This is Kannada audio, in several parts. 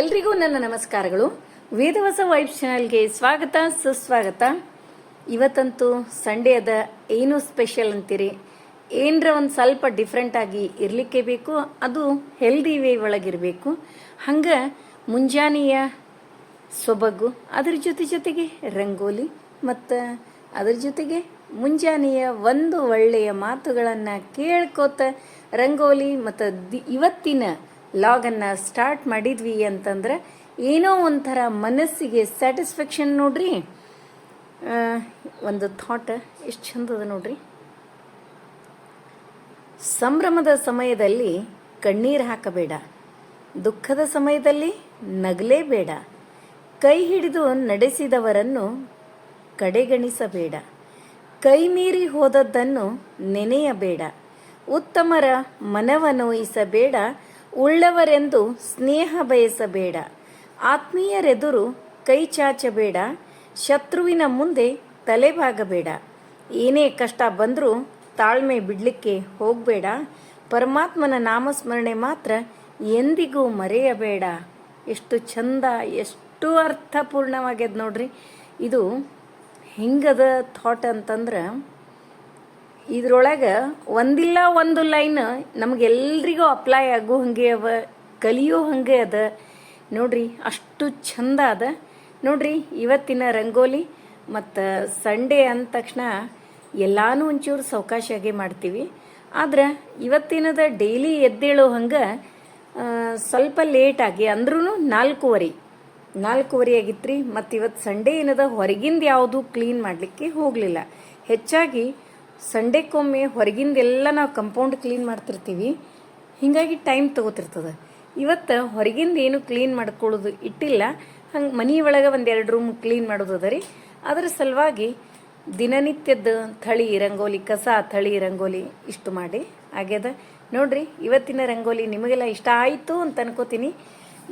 ಎಲ್ರಿಗೂ ನನ್ನ ನಮಸ್ಕಾರಗಳು. ವೇದವಸ ವೈಬ್ ಚಾನಲ್ಗೆ ಸ್ವಾಗತ, ಸುಸ್ವಾಗತ. ಇವತ್ತಂತೂ ಸಂಡೇ ಅದ, ಏನು ಸ್ಪೆಷಲ್ ಅಂತೀರಿ? ಏನರ ಒಂದು ಸ್ವಲ್ಪ ಡಿಫ್ರೆಂಟ್ ಆಗಿ ಇರಲಿಕ್ಕೆ ಬೇಕು, ಅದು ಹೆಲ್ದಿ ವೇ ಒಳಗಿರಬೇಕು. ಹಂಗೆ ಮುಂಜಾನೆಯ ಸೊಬಗು, ಅದ್ರ ಜೊತೆ ಜೊತೆಗೆ ರಂಗೋಲಿ, ಮತ್ತು ಅದ್ರ ಜೊತೆಗೆ ಮುಂಜಾನೆಯ ಒಂದು ಒಳ್ಳೆಯ ಮಾತುಗಳನ್ನು ಕೇಳ್ಕೋತ ರಂಗೋಲಿ, ಮತ್ತು ದಿ ಇವತ್ತಿನ ಲಾಗನ್ನು ಸ್ಟಾರ್ಟ್ ಮಾಡಿದ್ವಿ ಅಂತಂದ್ರೆ ಏನೋ ಒಂಥರ ಮನಸ್ಸಿಗೆ ಸ್ಯಾಟಿಸ್ಫ್ಯಾಕ್ಷನ್ ನೋಡ್ರಿ. ಒಂದು ಥಾಟ್ ಎಷ್ಟು ಚಂದದ ನೋಡ್ರಿ. ಸಂಭ್ರಮದ ಸಮಯದಲ್ಲಿ ಕಣ್ಣೀರು ಹಾಕಬೇಡ. ದುಃಖದ ಸಮಯದಲ್ಲಿ ನಗಲೇಬೇಡ. ಕೈ ಹಿಡಿದು ನಡೆಸಿದವರನ್ನು ಕಡೆಗಣಿಸಬೇಡ. ಕೈ ಮೀರಿ ಹೋದದ್ದನ್ನು ನೆನೆಯಬೇಡ. ಉತ್ತಮರ ಮನವ ನೋಯಿಸಬೇಡ ಉಳ್ಳವರೆಂದು ಸ್ನೇಹ ಬಯಸಬೇಡ. ಆತ್ಮೀಯರೆದುರು ಕೈ ಚಾಚಬೇಡ. ಶತ್ರುವಿನ ಮುಂದೆ ತಲೆಬಾಗಬೇಡ. ಏನೇ ಕಷ್ಟ ಬಂದರೂ ತಾಳ್ಮೆ ಬಿಡಲಿಕ್ಕೆ ಹೋಗಬೇಡ. ಪರಮಾತ್ಮನ ನಾಮಸ್ಮರಣೆ ಮಾತ್ರ ಎಂದಿಗೂ ಮರೆಯಬೇಡ. ಎಷ್ಟು ಚಂದ, ಎಷ್ಟು ಅರ್ಥಪೂರ್ಣವಾಗ್ಯದ ನೋಡ್ರಿ. ಇದು ಹೆಂಗದ ಥಾಟ್ ಅಂತಂದ್ರೆ ಇದ್ರೊಳಗೆ ಒಂದಿಲ್ಲ ಒಂದು ಲೈನ್ ನಮಗೆಲ್ರಿಗೂ ಅಪ್ಲೈ ಆಗೋ ಹಂಗೆ ಅವ, ಕಲಿಯೋ ಹಂಗೆ ಅದ. ನೋಡ್ರಿ, ಅಷ್ಟು ಚಂದ ಅದ. ನೋಡ್ರಿ, ಇವತ್ತಿನ ರಂಗೋಲಿ ಮತ್ತು ಸಂಡೇ ಅಂದ ತಕ್ಷಣ ಎಲ್ಲಾನು ಒಂಚೂರು ಸಾವಕಾಶಾಗೆ ಮಾಡ್ತೀವಿ. ಆದ್ರೆ ಇವತ್ತಿನದ ಡೈಲಿ ಎದ್ದೇಳೋ ಹಂಗೆ ಸ್ವಲ್ಪ ಲೇಟಾಗಿ ಅಂದ್ರೂ ನಾಲ್ಕೂವರೆ. ನಾಲ್ಕೂವರೆ ಆಗಿತ್ತು ರೀ ಮತ್ತು ಇವತ್ತು ಸಂಡೇ ಏನದ ಹೊರಗಿಂದ ಯಾವುದು ಕ್ಲೀನ್ ಮಾಡಲಿಕ್ಕೆ ಹೋಗಲಿಲ್ಲ. ಹೆಚ್ಚಾಗಿ ಸಂಡೇಕ್ಕೊಮ್ಮೆ ಹೊರಗಿಂದೆಲ್ಲ ನಾವು ಕಂಪೌಂಡ್ ಕ್ಲೀನ್ ಮಾಡ್ತಿರ್ತೀವಿ. ಹೀಗಾಗಿ ಟೈಮ್ ತೊಗೋತಿರ್ತದೆ. ಇವತ್ತು ಹೊರಗಿಂದ ಏನು ಕ್ಲೀನ್ ಮಾಡ್ಕೊಳ್ಳೋದು ಇಟ್ಟಿಲ್ಲ. ಹಂಗೆ ಮನೆ ಒಳಗೆ ಒಂದೆರಡು ರೂಮ್ ಕ್ಲೀನ್ ಮಾಡೋದು ಅದ ರೀ. ಅದರ ಸಲುವಾಗಿ ದಿನನಿತ್ಯದ ಥಳಿ ರಂಗೋಲಿ, ಕಸ ಥಳಿ ರಂಗೋಲಿ ಇಷ್ಟು ಮಾಡಿ ಆಗ್ಯದ. ನೋಡ್ರಿ, ಇವತ್ತಿನ ರಂಗೋಲಿ ನಿಮಗೆಲ್ಲ ಇಷ್ಟ ಆಯಿತು ಅಂತ ಅನ್ಕೋತೀನಿ.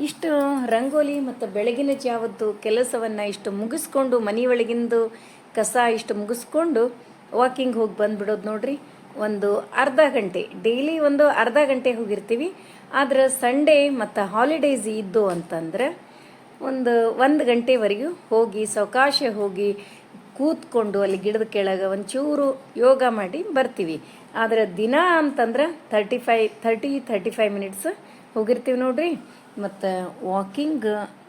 ಇಷ್ಟು ರಂಗೋಲಿ ಮತ್ತು ಬೆಳಗಿನ ಜಾವದ್ದು ಕೆಲಸವನ್ನು ಇಷ್ಟು ಮುಗಿಸ್ಕೊಂಡು ಮನೆಯೊಳಗಿಂದು ಕಸ ಇಷ್ಟು ಮುಗಿಸ್ಕೊಂಡು ವಾಕಿಂಗ್ ಹೋಗಿ ಬಂದ್ಬಿಡೋದು ನೋಡ್ರಿ. ಒಂದು ಅರ್ಧ ಗಂಟೆ, ಡೈಲಿ ಒಂದು ಅರ್ಧ ಗಂಟೆ ಹೋಗಿರ್ತೀವಿ. ಆದ್ರೆ ಸಂಡೇ ಮತ್ತು ಹಾಲಿಡೇಸ್ ಇದ್ದು ಅಂತಂದ್ರೆ ಒಂದು ಒಂದು ಗಂಟೆವರೆಗೂ ಹೋಗಿ ಸಾವಕಾಶ ಹೋಗಿ ಕೂತ್ಕೊಂಡು ಅಲ್ಲಿ ಗಿಡದ ಕೆಳಗೆ ಒಂಚೂರು ಯೋಗ ಮಾಡಿ ಬರ್ತೀವಿ. ಆದರೆ ದಿನ ಅಂತಂದ್ರೆ thirty five thirty thirty five minutes ಹೋಗಿರ್ತೀವಿ ನೋಡ್ರಿ. ಮತ್ತು ವಾಕಿಂಗ್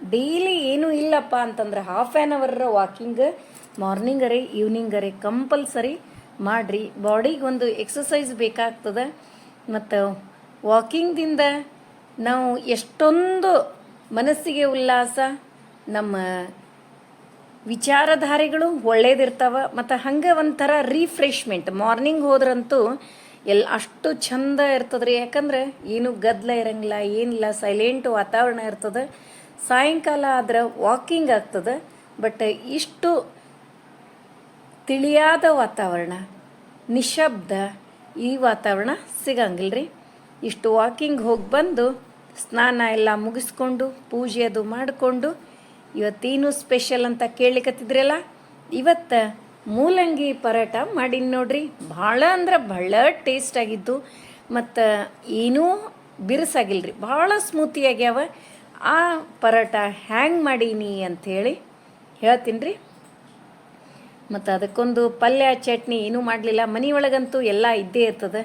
ಡೈಲಿ ಏನು ಇಲ್ಲಪ್ಪ ಅಂತಂದ್ರೆ ಹಾಫ್ ಆ್ಯನ್ ಅವರ್ ವಾಕಿಂಗ್ ಮಾರ್ನಿಂಗರೆ ಈವ್ನಿಂಗರೆ ಕಂಪಲ್ಸರಿ ಮಾಡಿರಿ. ಬಾಡಿಗೆ ಒಂದು ಎಕ್ಸಸೈಸ್ ಬೇಕಾಗ್ತದೆ. ಮತ್ತು ವಾಕಿಂಗ್ದಿಂದ ನಾವು ಎಷ್ಟೊಂದು ಮನಸ್ಸಿಗೆ ಉಲ್ಲಾಸ, ನಮ್ಮ ವಿಚಾರಧಾರೆಗಳು ಒಳ್ಳೇದಿರ್ತಾವ, ಮತ್ತು ಹಂಗೆ ಒಂಥರ ರಿಫ್ರೆಶ್ಮೆಂಟ್ ಮಾರ್ನಿಂಗ್ ಹೋದ್ರಂತೂ ಎಲ್ಲ ಅಷ್ಟು ಚಂದ ಇರ್ತದ್ರಿ. ಯಾಕಂದ್ರೆ ಏನು ಗದ್ದಲ ಇರಂಗಿಲ್ಲ, ಏನಿಲ್ಲ ಸೈಲೆಂಟ್ ವಾತಾವರಣ ಇರ್ತದೆ. ಸಾಯಂಕಾಲ ಆದ್ರೆ ವಾಕಿಂಗ್ ಆಗ್ತದೆ. ಬಟ್ ಇಷ್ಟು ತಿಳಿಯಾದ ವಾತಾವರಣ, ನಿಶಬ್ದ ಈ ವಾತಾವರಣ ಸಿಗಂಗಿಲ್ರಿ. ಇಷ್ಟು ವಾಕಿಂಗ್ ಹೋಗಿ ಬಂದು ಸ್ನಾನ ಎಲ್ಲ ಮುಗಿಸ್ಕೊಂಡು, ಪೂಜೆ ಅದು ಮಾಡಿಕೊಂಡು, ಇವತ್ತೇನು ಸ್ಪೆಷಲ್ ಅಂತ ಕೇಳಲಿಕತ್ತಿದ್ರಲ್ಲ? ಇವತ್ತು ಮೂಲಂಗಿ ಪರೋಟ ಮಾಡೀನಿ ನೋಡ್ರಿ. ಭಾಳ ಅಂದ್ರೆ ಭಾಳ ಟೇಸ್ಟ್ ಆಗಿತ್ತು ಮತ್ತು ಏನೂ ಬಿರುಸಾಗಿಲ್ರಿ. ಭಾಳ ಸ್ಮೂತಿ ಆಗ್ಯಾವ. ಆ ಪರೋಟ ಹ್ಯಾಂಗ್ ಮಾಡೀನಿ ಅಂಥೇಳಿ ಹೇಳ್ತೀನಿ ರೀ ಮತ್ತು ಅದಕ್ಕೊಂದು ಪಲ್ಯ, ಚಟ್ನಿ ಏನೂ ಮಾಡಲಿಲ್ಲ. ಮನೆಯೊಳಗಂತೂ ಎಲ್ಲ ಇದ್ದೇ ಇರ್ತದೆ.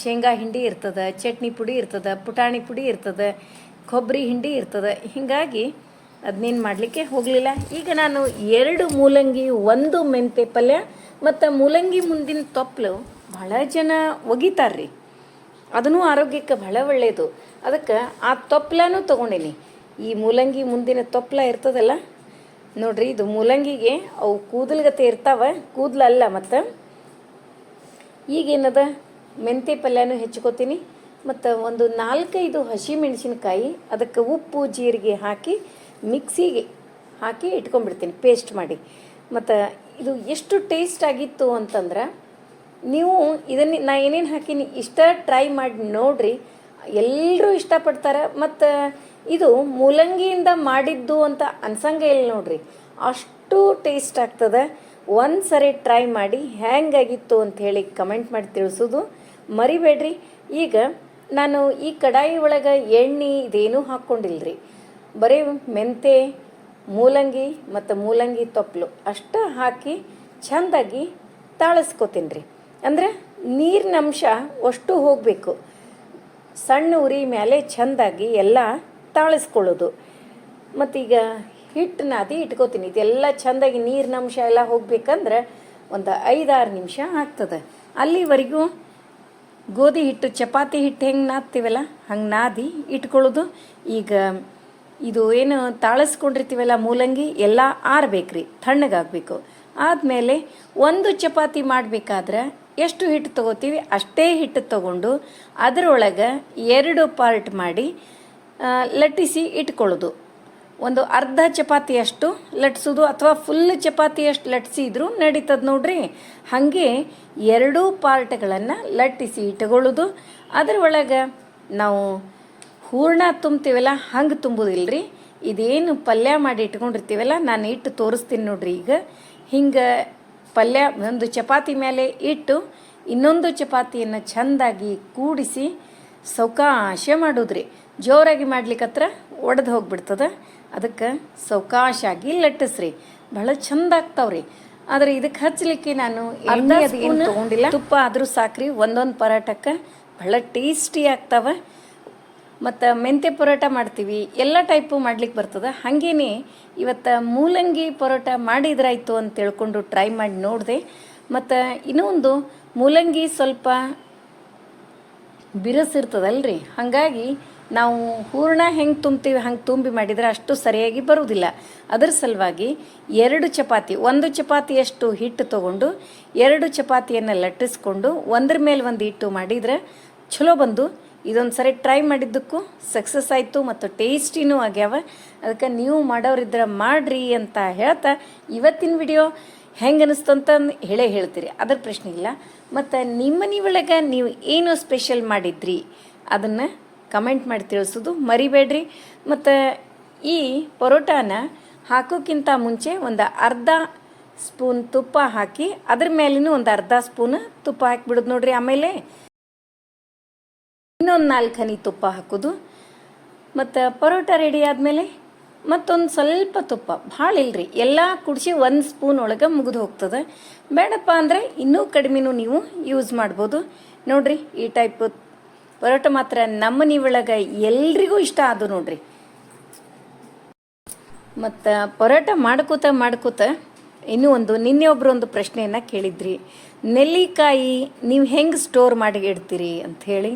ಶೇಂಗಾ ಹಿಂಡಿ ಇರ್ತದೆ, ಚಟ್ನಿ ಪುಡಿ ಇರ್ತದೆ, ಪುಟಾಣಿ ಪುಡಿ ಇರ್ತದೆ ಕೊಬ್ಬರಿ ಹಿಂಡಿ ಇರ್ತದೆ. ಹೀಗಾಗಿ ಅದನ್ನೇನು ಮಾಡಲಿಕ್ಕೆ ಹೋಗಲಿಲ್ಲ. ಈಗ ನಾನು ಎರಡು ಮೂಲಂಗಿ, ಒಂದು ಮೆಂತೆ ಪಲ್ಯ ಮತ್ತು ಮೂಲಂಗಿ ಮುಂದಿನ ತೊಪ್ಪಲು ಭಾಳ ಜನ ಒಗಿತಾರ್ರಿ. ಅದನ್ನು ಆರೋಗ್ಯಕ್ಕೆ ಭಾಳ ಒಳ್ಳೆಯದು ಅದಕ್ಕೆ ಆ ತೊಪ್ಲನೂ ತೊಗೊಂಡೀನಿ. ಈ ಮೂಲಂಗಿ ಮುಂದಿನ ತೊಪ್ಲ ಇರ್ತದಲ್ಲ, ನೋಡ್ರಿ ಇದು ಮೂಲಂಗಿಗೆ ಅವು ಕೂದಲ್ಗತೆ ಇರ್ತಾವ, ಕೂದಲಲ್ಲ ಮತ್ತು. ಈಗೇನದ? ಮೆಂತೆ ಪಲ್ಯನೂ ಹೆಚ್ಕೋತೀನಿ. ಮತ್ತು ಒಂದು ನಾಲ್ಕೈದು ಹಸಿ ಮೆಣಸಿನ್ಕಾಯಿ ಅದಕ್ಕೆ ಉಪ್ಪು, ಜೀರಿಗೆ ಹಾಕಿ ಮಿಕ್ಸಿಗೆ ಹಾಕಿ ಇಟ್ಕೊಂಡ್ಬಿಡ್ತೀನಿ, ಪೇಸ್ಟ್ ಮಾಡಿ. ಮತ್ತು ಇದು ಎಷ್ಟು ಟೇಸ್ಟ್ ಆಗಿತ್ತು ಅಂತಂದ್ರೆ, ನೀವು ಇದನ್ನ, ನಾ ಏನೇನು ಹಾಕೀನಿ, ಇಷ್ಟ ಟ್ರೈ ಮಾಡಿ ನೋಡ್ರಿ. ಎಲ್ಲರೂ ಇಷ್ಟಪಡ್ತಾರೆ, ಮತ್ತು ಇದು ಮೂಲಂಗಿಯಿಂದ ಮಾಡಿದ್ದು ಅಂತ ಅನ್ಸಂಗೆ ಇಲ್ಲ ನೋಡ್ರಿ. ಅಷ್ಟು ಟೇಸ್ಟ್ ಆಗ್ತದೆ. ಒಂದು ಸರಿ ಟ್ರೈ ಮಾಡಿ ಹ್ಯಾಂಗಾಗಿತ್ತು ಅಂತ ಹೇಳಿ ಕಮೆಂಟ್ ಮಾಡಿ ತಿಳಿಸೋದು ಮರಿಬೇಡ್ರಿ. ಈಗ ನಾನು ಈ ಕಡಾಯಿ ಒಳಗೆ ಎಣ್ಣೆ ಇದೇನೂ ಹಾಕ್ಕೊಂಡಿಲ್ರಿ ಬರೀ ಮೆಂತೆ, ಮೂಲಂಗಿ ಮತ್ತು ಮೂಲಂಗಿ ತೊಪ್ಪಲು ಅಷ್ಟು ಹಾಕಿ ಚೆಂದಾಗಿ ತಾಳಿಸ್ಕೊತೀನಿ ರೀ ಅಂದ್ರೆ ನೀರಿನ ಅಂಶ ಅಷ್ಟು ಹೋಗಬೇಕು. ಸಣ್ಣ ಉರಿ ಮೇಲೆ ಚೆಂದಾಗಿ ಎಲ್ಲ ತಾಳಿಸ್ಕೊಳ್ಳೋದು. ಮತ್ತೀಗ ಹಿಟ್ಟು ನಾದಿ ಇಟ್ಕೋತೀನಿ. ಇದೆಲ್ಲ ಚೆಂದಾಗಿ ನೀರಿನ ಅಂಶ ಎಲ್ಲ ಹೋಗ್ಬೇಕಂದ್ರೆ ಒಂದು ಐದಾರು ನಿಮಿಷ ಆಗ್ತದೆ. ಅಲ್ಲಿವರೆಗೂ ಗೋಧಿ ಹಿಟ್ಟು, ಚಪಾತಿ ಹಿಟ್ಟು ಹೆಂಗೆ ನಾದ್ತೀವಲ್ಲ, ಹಂಗೆ ನಾದಿ ಇಟ್ಕೊಳ್ಳೋದು. ಈಗ ಇದು ಏನು ತಾಳಿಸ್ಕೊಂಡಿರ್ತೀವಲ್ಲ ಮೂಲಂಗಿ, ಎಲ್ಲ ಆರ್ಬೇಕ್ರಿ, ತಣ್ಣಗಾಗಬೇಕು. ಆದಮೇಲೆ ಒಂದು ಚಪಾತಿ ಮಾಡಬೇಕಾದ್ರೆ ಎಷ್ಟು ಹಿಟ್ಟು ತಗೋತೀವಿ, ಅಷ್ಟೇ ಹಿಟ್ಟು ತಗೊಂಡು ಅದರೊಳಗೆ ಎರಡು ಪಾರ್ಟ್ ಮಾಡಿ ಲಟ್ಟಿಸಿ ಇಟ್ಕೊಳ್ಳೋದು. ಒಂದು ಅರ್ಧ ಚಪಾತಿಯಷ್ಟು ಲಟ್ಸೋದು ಅಥವಾ ಫುಲ್ ಚಪಾತಿಯಷ್ಟು ಲಟ್ಸಿದ್ರು ನಡೀತದೆ ನೋಡ್ರಿ. ಹಾಗೆ ಎರಡೂ ಪಾರ್ಟ್ಗಳನ್ನು ಲಟ್ಟಿಸಿ ಇಟ್ಕೊಳ್ಳೋದು ಅದ್ರ ಒಳಗೆ ನಾವು ಹೂರ್ಣ ತುಂಬ್ತೀವಲ್ಲ ಹಂಗೆ ತುಂಬುದಿಲ್ರಿ. ಇದೇನು ಪಲ್ಯ ಮಾಡಿ ಇಟ್ಕೊಂಡಿರ್ತೀವಲ್ಲ, ನಾನು ಇಟ್ಟು ತೋರಿಸ್ತೀನಿ ನೋಡ್ರಿ ಈಗ. ಹಿಂಗೆ ಪಲ್ಯ ಒಂದು ಚಪಾತಿ ಮೇಲೆ ಇಟ್ಟು ಇನ್ನೊಂದು ಚಪಾತಿಯನ್ನು ಚೆಂದಾಗಿ ಕೂಡಿಸಿ ಸೌಕಾಶ ಮಾಡೋದ್ರಿ. ಜೋರಾಗಿ ಮಾಡ್ಲಿಕ್ಕತ್ರ ಒಡೆದು ಹೋಗ್ಬಿಡ್ತದ. ಅದಕ್ಕೆ ಸೌಕಾಶಾಗಿ ಲಟ್ಟಿಸ್ರಿ. ಬಹಳ ಚಂದ ಆಗ್ತಾವ್ರಿ. ಆದ್ರೆ ಇದಕ್ಕೆ ಹಚ್ಚಲಿಕ್ಕೆ ನಾನು ಎಣ್ಣೆ ಅದು ಏನು ತಗೊಂಡಿಲ್ಲ. ತುಪ್ಪ ಆದರೂ ಸಾಕ್ರಿ ಒಂದೊಂದು ಪರಾಟಕ್ಕೆ ಬಹಳ ಟೇಸ್ಟಿ ಆಗ್ತಾವ. ಮತ್ತು ಮೆಂತ್ಯ ಪರೋಟ ಮಾಡ್ತೀವಿ. ಎಲ್ಲ ಟೈಪು ಮಾಡ್ಲಿಕ್ಕೆ ಬರ್ತದೆ. ಹಾಗೇನೆ ಇವತ್ತು ಮೂಲಂಗಿ ಪರೋಟ ಮಾಡಿದ್ರಾಯ್ತು ಅಂತ ತಿಳ್ಕೊಂಡು ಟ್ರೈ ಮಾಡಿ ನೋಡಿದೆ. ಮತ್ತು ಇನ್ನೊಂದು ಮೂಲಂಗಿ ಸ್ವಲ್ಪ ಬಿರುಸಿರ್ತದಲ್ರಿ ಹಾಗಾಗಿ ನಾವು ಹೂರ್ಣ ಹೆಂಗೆ ತುಂಬ್ತೀವಿ, ಹಂಗೆ ತುಂಬಿ ಮಾಡಿದರೆ ಅಷ್ಟು ಸರಿಯಾಗಿ ಬರುವುದಿಲ್ಲ. ಅದರ ಸಲುವಾಗಿ ಎರಡು ಚಪಾತಿ, ಒಂದು ಚಪಾತಿಯಷ್ಟು ಹಿಟ್ಟು ತಗೊಂಡು, ಎರಡು ಚಪಾತಿಯನ್ನು ಲಟ್ಟಿಸ್ಕೊಂಡು ಒಂದ್ರ ಮೇಲೆ ಒಂದು ಹಿಟ್ಟು ಮಾಡಿದರೆ ಚಲೋ ಬಂದು ಇದೊಂದು ಸರಿ ಟ್ರೈ ಮಾಡಿದ್ದಕ್ಕೂ ಸಕ್ಸಸ್ ಆಯಿತು ಮತ್ತು ಟೇಸ್ಟಿನೂ ಆಗ್ಯಾವ. ಅದಕ್ಕೆ ನೀವು ಮಾಡೋರಿದ್ರೆ ಮಾಡ್ರಿ ಅಂತ ಹೇಳ್ತಾ ಇವತ್ತಿನ ವಿಡಿಯೋ ಹೆಂಗೆ ಅನಿಸ್ತು ಅಂತ ಹೇಳೇ ಹೇಳ್ತೀರಿ. ಅದ್ರ ಪ್ರಶ್ನೆ ಇಲ್ಲ. ಮತ್ತು ನಿಮ್ಮ ಮನೆ ನೀವು ಏನು ಸ್ಪೆಷಲ್ ಮಾಡಿದ್ರಿ? ಅದನ್ನು ಕಮೆಂಟ್ ಮಾಡಿ ತಿಳಿಸೋದು ಮರಿಬೇಡ್ರಿ. ಮತ್ತು ಈ ಪರೋಟಾನ ಹಾಕೋಕ್ಕಿಂತ ಮುಂಚೆ ಒಂದು ಅರ್ಧ ಸ್ಪೂನ್ ತುಪ್ಪ ಹಾಕಿ ಅದ್ರ ಮೇಲಿನೂ ಒಂದು ಅರ್ಧ ಸ್ಪೂನ್ ತುಪ್ಪ ಹಾಕಿಬಿಡೋದು ನೋಡ್ರಿ ಆಮೇಲೆ ಇನ್ನೊಂದು ನಾಲ್ಕು ಹನಿ ತುಪ್ಪ ಹಾಕೋದು. ಮತ್ತು ಪರೋಟ ರೆಡಿ ಆದಮೇಲೆ ಮತ್ತೊಂದು ಸ್ವಲ್ಪ ತುಪ್ಪ. ಭಾಳ ಇಲ್ರಿ, ಎಲ್ಲ ಕುಡಿಸಿ ಒಂದು ಸ್ಪೂನ್ ಒಳಗೆ ಮುಗಿದು ಹೋಗ್ತದೆ. ಬೇಡಪ್ಪ ಅಂದರೆ ಇನ್ನೂ ಕಡಿಮೆನೂ ನೀವು ಯೂಸ್ ಮಾಡ್ಬೋದು. ನೋಡ್ರಿ ಈ ಟೈಪ್ ಪರೋಟ ಮಾತ್ರ ನಮ್ಮ ಒಳಗೆ ಎಲ್ರಿಗೂ ಇಷ್ಟ ಅದು ನೋಡ್ರಿ. ಮತ್ತು ಪರೋಟ ಮಾಡ್ಕೋತ ಮಾಡ್ಕೋತ ಇನ್ನೂ ಒಂದು ನಿನ್ನೆ ಒಬ್ಬರು ಒಂದು ಪ್ರಶ್ನೆಯನ್ನು ಕೇಳಿದ್ರಿ. ನೆಲ್ಲಿಕಾಯಿ ನೀವು ಹೆಂಗೆ ಸ್ಟೋರ್ ಮಾಡಿ ಇಡ್ತೀರಿ ಅಂಥೇಳಿ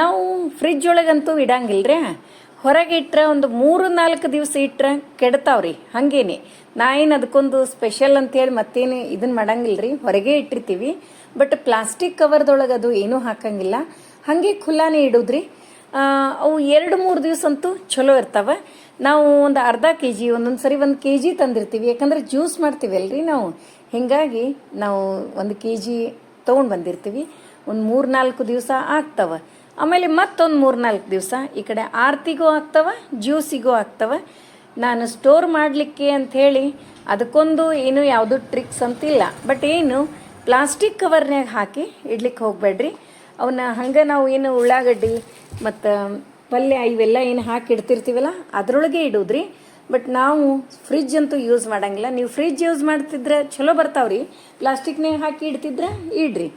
ನಾವು ಫ್ರಿಜ್ ಒಳಗಂತೂ ಇಡಂಗಿಲ್ರಿ. ಹೊರಗೆ ಇಟ್ಟರೆ ಒಂದು ಮೂರು ನಾಲ್ಕು ದಿವಸ ಇಟ್ರೆ ಕೆಡ್ತಾವ್ರಿ. ಹಾಗೇನೆ. ನಾ ಏನು ಅದಕ್ಕೊಂದು ಸ್ಪೆಷಲ್ ಅಂತೇಳಿ ಮತ್ತೇನು ಇದನ್ನ ರೀ ಹೊರಗೆ ಇಟ್ಟಿರ್ತೀವಿ. ಬಟ್ ಪ್ಲಾಸ್ಟಿಕ್ ಕವರ್ದೊಳಗೆ ಅದು ಏನೂ ಹಾಕಂಗಿಲ್ಲ. ಹಾಗೆ ಖುಲ್ಲಾನೇ ಇಡೋದ್ರಿ. ಅವು ಎರಡು ಮೂರು ದಿವಸ ಅಂತೂ ಚಲೋ ಇರ್ತಾವೆ. ನಾವು ಒಂದು ಅರ್ಧ ಕೆ ಜಿ ಒಂದೊಂದು ಸರಿ ಒಂದು ಕೆ ಜಿ ತಂದಿರ್ತೀವಿ. ಯಾಕಂದ್ರೆ ಜ್ಯೂಸ್ ಮಾಡ್ತೀವಲ್ರಿ ನಾವು. ಹಿಂಗಾಗಿ ನಾವು ಒಂದು ಕೆ ಜಿ ತೊಗೊಂಡು ಬಂದಿರ್ತೀವಿ. ಒಂದು ಮೂರು ನಾಲ್ಕು ದಿವಸ ಆಗ್ತವೆ. ಆಮೇಲೆ ಮತ್ತೊಂದು ಮೂರು ನಾಲ್ಕು ದಿವಸ ಈ ಕಡೆ ಆರ್ತಿಗೂ ಆಗ್ತವೆ, ಜ್ಯೂಸಿಗೂ ಆಗ್ತವೆ. ನಾನು ಸ್ಟೋರ್ ಮಾಡಲಿಕ್ಕೆ ಅಂಥೇಳಿ ಅದಕ್ಕೊಂದು ಏನು ಯಾವುದು ಟ್ರಿಕ್ಸ್ ಅಂತಿಲ್ಲ. ಬಟ್ ಏನು ಪ್ಲಾಸ್ಟಿಕ್ ಕವರ್ನಾಗ ಹಾಕಿ ಇಡ್ಲಿಕ್ಕೆ ಹೋಗಬೇಡ್ರಿ. ಅವನ್ನ ಹಂಗೆ ನಾವು ಏನು ಉಳ್ಳಾಗಡ್ಡಿ ಮತ್ತು ಪಲ್ಯ ಇವೆಲ್ಲ ಏನು ಹಾಕಿ ಇಡ್ತಿರ್ತೀವಲ್ಲ, ಅದರೊಳಗೆ ಇಡೋದ್ರಿ. ಬಟ್ ನಾವು ಫ್ರಿಜ್ ಅಂತೂ ಯೂಸ್ ಮಾಡಂಗಿಲ್ಲ. ನೀವು ಫ್ರಿಜ್ ಯೂಸ್ ಮಾಡ್ತಿದ್ರೆ ಚಲೋ ಬರ್ತಾವ್ರಿ. ಪ್ಲಾಸ್ಟಿಕ್ನಾಗ ಹಾಕಿ ಇಡ್ತಿದ್ರೆ ಇಡ್ರಿ.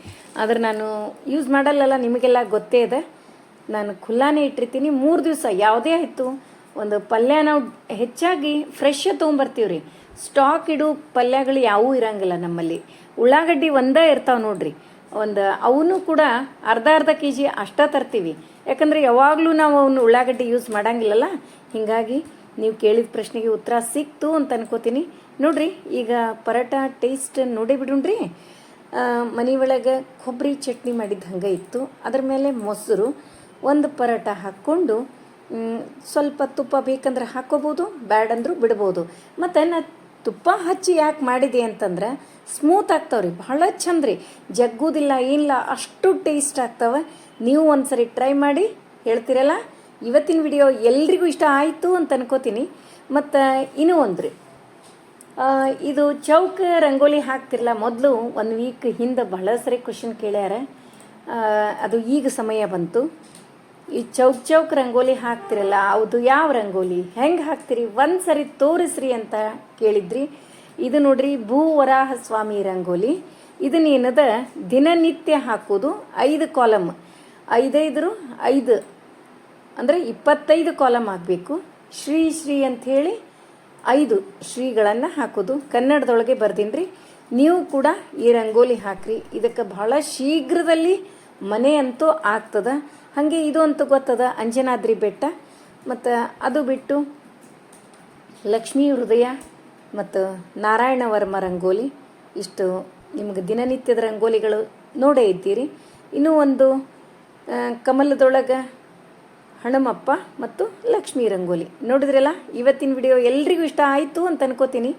ಆದ್ರೆ ನಾನು ಯೂಸ್ ಮಾಡಲ್ಲಲ್ಲ, ನಿಮಗೆಲ್ಲ ಗೊತ್ತೇ ಇದೆ. ನಾನು ಖುಲ್ಲಾನೇ ಇಟ್ಟಿರ್ತೀನಿ. ಮೂರು ದಿವಸ ಯಾವುದೇ ಆಯಿತು, ಒಂದು ಪಲ್ಯ ನಾವು ಹೆಚ್ಚಾಗಿ ಫ್ರೆಶ್ ತೊಗೊಂಬರ್ತೀವಿ ರೀ ಸ್ಟಾಕ್ ಇಡು ಪಲ್ಯಗಳು ಯಾವೂ ಇರಂಗಿಲ್ಲ ನಮ್ಮಲ್ಲಿ. ಉಳ್ಳಾಗಡ್ಡಿ ಒಂದೇ ಇರ್ತಾವೆ ನೋಡ್ರಿ. ಒಂದು, ಅವನು ಕೂಡ ಅರ್ಧ ಅರ್ಧ ಕೆ ಜಿ ಅಷ್ಟ ತರ್ತೀವಿ. ಯಾಕಂದರೆ ಯಾವಾಗಲೂ ನಾವು ಅವನು ಉಳ್ಳಾಗಡ್ಡಿ ಯೂಸ್ ಮಾಡೋಂಗಿಲ್ಲಲ್ಲ? ಹೀಗಾಗಿ ನೀವು ಕೇಳಿದ ಪ್ರಶ್ನೆಗೆ ಉತ್ತರ ಸಿಕ್ತು ಅಂತ ಅನ್ಕೋತೀನಿ. ನೋಡ್ರಿ, ಈಗ ಪರೋಟ ಟೇಸ್ಟ್ ನೋಡಿ ಬಿಡೋಣ್ರಿ ಮನೆ ಒಳಗೆ ಕೊಬ್ಬರಿ ಚಟ್ನಿ ಮಾಡಿದ ಹಂಗೆ ಇತ್ತು. ಅದ್ರ ಮೇಲೆ ಮೊಸರು, ಒಂದು ಪರೋಟ ಹಾಕ್ಕೊಂಡು ಸ್ವಲ್ಪ ತುಪ್ಪ ಬೇಕಂದ್ರೆ ಹಾಕ್ಕೋಬೋದು ಬ್ಯಾಡ್ ಅಂದ್ರೂ ಬಿಡ್ಬೋದು. ಮತ್ತು ನಾ ತುಪ್ಪ ಹಚ್ಚಿ ಯಾಕೆ ಮಾಡಿದೆ ಅಂತಂದ್ರೆ ಸ್ಮೂತ್ ಆಗ್ತಾವ್ರಿ, ಬಹಳ ಚಂದ ರೀ. ಜಗ್ಗುದಿಲ್ಲ, ಏನಿಲ್ಲ, ಅಷ್ಟು ಟೇಸ್ಟ್ ಆಗ್ತಾವೆ. ನೀವು ಒಂದ್ಸರಿ ಟ್ರೈ ಮಾಡಿ ಹೇಳ್ತೀರಲ್ಲ? ಇವತ್ತಿನ ವಿಡಿಯೋ ಎಲ್ರಿಗೂ ಇಷ್ಟ ಆಯಿತು ಅಂತ ಅನ್ಕೋತೀನಿ. ಮತ್ತು ಇನ್ನೂ ಒಂದು ರೀ. ಇದು ಚೌಕ ರಂಗೋಲಿ ಹಾಕ್ತಿರಲ್ಲ ಮೊದಲು ಒಂದು ವೀಕ್ ಹಿಂದೆ ಬಹಳ ಸರಿ ಕ್ವಶನ್ ಕೇಳ್ಯಾರ. ಅದು ಈಗ ಸಮಯ ಬಂತು. ಈ ಚೌಕ್ ಚೌಕ್ ರಂಗೋಲಿ ಹಾಕ್ತಿರಲ್ಲ, ಅದು ಯಾವ ರಂಗೋಲಿ? ಹೆಂಗೆ ಹಾಕ್ತಿರಿ? ಒಂದು ಸರಿ ತೋರಿಸ್ರಿ ಅಂತ ಕೇಳಿದ್ರಿ. ಇದು ನೋಡ್ರಿ ಭೂವರಾಹ ಸ್ವಾಮಿ ರಂಗೋಲಿ ಇದನ್ನೇನದ ದಿನನಿತ್ಯ ಹಾಕೋದು ಐದು ಕಾಲಮ್ ಐದೈದರು ಐದು. ಅಂದರೆ ಇಪ್ಪತ್ತೈದು ಕಾಲಮ್ ಆಗಬೇಕು. ಶ್ರೀ ಶ್ರೀ ಅಂಥೇಳಿ ಐದು ಶ್ರೀಗಳನ್ನು ಹಾಕೋದು. ಕನ್ನಡದೊಳಗೆ ಬರ್ದಿನ್ರಿ. ನೀವು ಕೂಡ ಈ ರಂಗೋಲಿ ಹಾಕ್ರಿ. ಇದಕ್ಕೆ ಬಹಳ ಶೀಘ್ರದಲ್ಲಿ ಮನೆ ಅಂತೂ ಆಗ್ತದ. ಹಾಗೆ ಇದು ಅಂತೂ ಗೊತ್ತದ, ಅಂಜನಾದ್ರಿ ಬೆಟ್ಟ. ಮತ್ತು ಅದು ಬಿಟ್ಟು ಲಕ್ಷ್ಮೀ ಹೃದಯ ಮತ್ತು ನಾರಾಯಣ ವರ್ಮ ರಂಗೋಲಿ. ಇಷ್ಟು ನಿಮಗೆ ದಿನನಿತ್ಯದ ರಂಗೋಲಿಗಳು ನೋಡೇ ಇದ್ದೀರಿ. ಇನ್ನೂ ಒಂದು ಕಮಲದೊಳಗೆ ಹನುಮಪ್ಪ ಮತ್ತು ಲಕ್ಷ್ಮೀ ರಂಗೋಲಿ. ನೋಡಿದ್ರಲ್ಲ, ಇವತ್ತಿನ ವಿಡಿಯೋ ಎಲ್ರಿಗೂ ಇಷ್ಟ ಆಯಿತು ಅಂತ ಅನ್ಕೋತೀನಿ.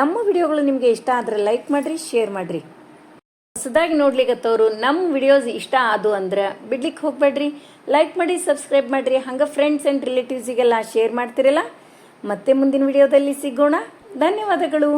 ನಮ್ಮ ವಿಡಿಯೋಗಳು ನಿಮಗೆ ಇಷ್ಟ ಆದರೆ ಲೈಕ್ ಮಾಡಿರಿ, ಶೇರ್ ಮಾಡಿರಿ. ಹೊಸದಾಗಿ ನೋಡ್ಲಿಕ್ಕತ್ತವರು ನಮ್ಮ ವಿಡಿಯೋಸ್ ಇಷ್ಟ ಆದು ಅಂದ್ರೆ ಬಿಡ್ಲಿಕ್ಕೆ ಹೋಗ್ಬೇಡ್ರಿ. ಲೈಕ್ ಮಾಡಿ ಸಬ್ಸ್ಕ್ರೈಬ್ ಮಾಡಿರಿ. ಹಂಗೆ ಫ್ರೆಂಡ್ಸ್ ಆ್ಯಂಡ್ ರಿಲೇಟಿವ್ಸಿಗೆಲ್ಲ ಶೇರ್ ಮಾಡ್ತಿರಲ್ಲ. ಮತ್ತೆ ಮುಂದಿನ ವಿಡಿಯೋದಲ್ಲಿ ಸಿಗೋಣ. ಧನ್ಯವಾದಗಳು.